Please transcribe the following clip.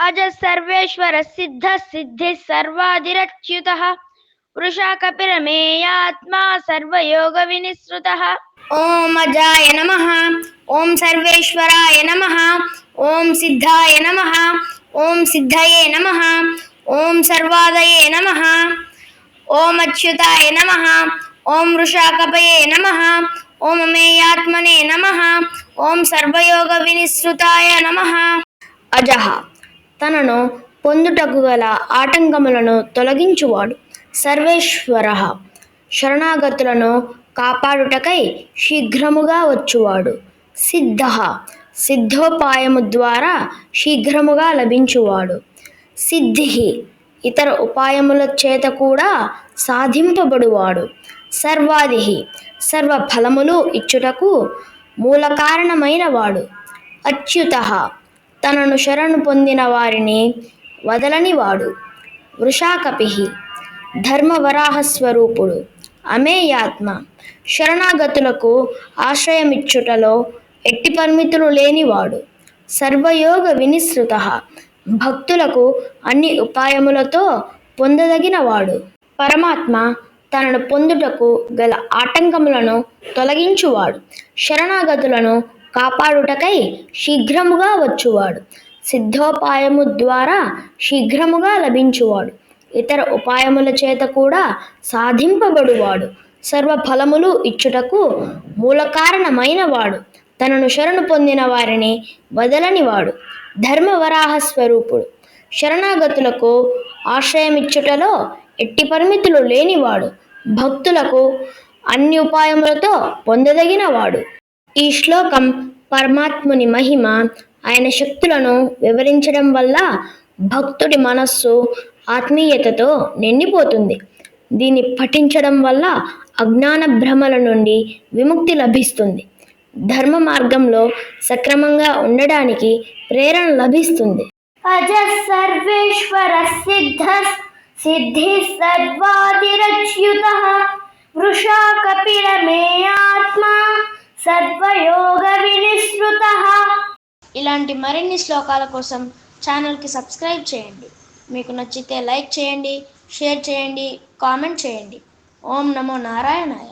అజ సర్వేశ్వర సిద్ధ సిద్ధి సర్వాదిరచ్యుత వృషా కపిరమేయాత్మా సర్వయోగ వినిశ్రుత ఓం అజాయ నమ ఓం సర్వేశ్వరాయ నమ ఓం సిద్ధాయ నమ ఓం సిద్ధయే నమ ఓం సర్వాదయే నమ ఓం అచ్యుతాయ నమ ఓం వృషాకపయే నమ ఓం అమేయాత్మనే నమ ఓం సర్వయోగ వినిశ్రుతాయ నమ అజహ తనను పొందుటకు గల ఆటంకములను తొలగించువాడు. సర్వేశ్వర శరణాగతులను కాపాడుటకై శీఘ్రముగా వచ్చువాడు. సిద్ధ సిద్ధోపాయము ద్వారా శీఘ్రముగా లభించువాడు. సిద్ధి ఇతర ఉపాయముల చేత కూడా సాధింపబడువాడు. సర్వాదిహి సర్వ ఫలములు ఇచ్చుటకు మూల కారణమైన వాడు అచ్యుత తనను శరణు పొందిన వారిని వదలని వాడు. వృషాకపి ధర్మవరాహస్వరూపుడు అమేయాత్మ శరణాగతులకు ఆశ్రయమిచ్చుటలో ఎట్టి పరిమితులు లేనివాడు. సర్వయోగ వినిసృత భక్తులకు అన్ని ఉపాయములతో పొందదగినవాడు. పరమాత్మ తనను పొందుటకు గల ఆటంకములను తొలగించువాడు. శరణాగతులను కాపాడుటకై శీఘ్రముగా వచ్చువాడు. సిద్ధోపాయము ద్వారా శీఘ్రముగా లభించువాడు. ఇతర ఉపాయముల చేత కూడా సాధింపబడువాడు. సర్వ ఫలములు ఇచ్చుటకు మూలకారణమైన వాడు తనను శరణు పొందిన వారిని వదలనివాడు. ధర్మవరాహ స్వరూపుడు. శరణాగతులకు ఆశ్రయమిచ్చుటలో ఎట్టి పరిమితులు లేనివాడు. భక్తులకు అన్ని ఉపాయములతో పొందదగినవాడు. ఈ శ్లోకం పరమాత్ముని మహిమ ఆయన శక్తులను వివరించడం వల్ల భక్తుడి మనస్సు ఆత్మీయతతో నిండిపోతుంది. దీన్ని పఠించడం వల్ల అజ్ఞాన భ్రమల నుండి విముక్తి లభిస్తుంది. ధర్మ మార్గంలో సక్రమంగా ఉండడానికి ప్రేరణ లభిస్తుంది. అజ సర్వేశ్వర సిద్ధ సిద్ధి సర్వాదిరచ్యుత వృషా కపిరమేయాత్మ సర్వయోగ వినిశ్రుత ఇలాంటి మరిన్ని శ్లోకాల కోసం ఛానల్కి సబ్స్క్రైబ్ చేయండి. మీకు నచ్చితే లైక్ చేయండి షేర్ చేయండి కామెంట్ చేయండి. ఓం నమో నారాయణాయ.